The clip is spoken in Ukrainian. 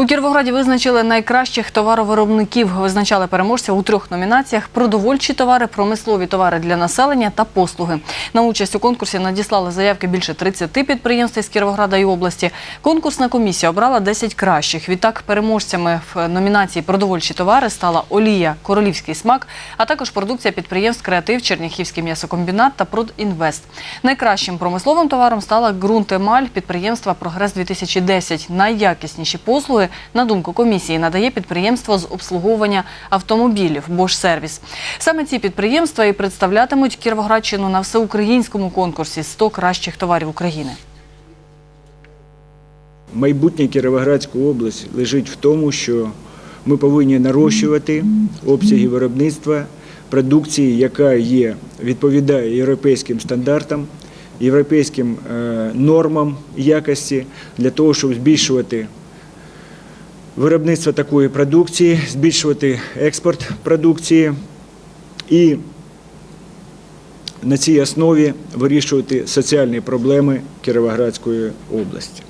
У Кіровограді визначили найкращих товаровиробників. Визначали переможця у трьох номінаціях: продовольчі товари, промислові товари для населення та послуги. На участь у конкурсі надіслали заявки більше 30 підприємств із Кіровограда і області. Конкурсна комісія обрала 10 кращих. Відтак переможцями в номінації продовольчі товари стала олія, королівський смак, а також продукція підприємств Креатив, Черняхівський м'ясокомбінат та Продінвест. Найкращим промисловим товаром стала ґрунт Емаль підприємства Прогрес 2010 Найякісніші послуги, на думку комісії, надає підприємство з обслуговування автомобілів Bosch Сервіс. Саме ці підприємства і представлятимуть Кіровоградщину на всеукраїнському конкурсі «100 кращих товарів України. Майбутнє Кіровоградської області лежить в тому, що ми повинні нарощувати обсяги виробництва продукції, яка є, відповідає європейським стандартам, європейським е, нормам якості, для того, щоб збільшувати виробництво такої продукції, збільшувати експорт продукції і на цій основі вирішувати соціальні проблеми Кіровоградської області.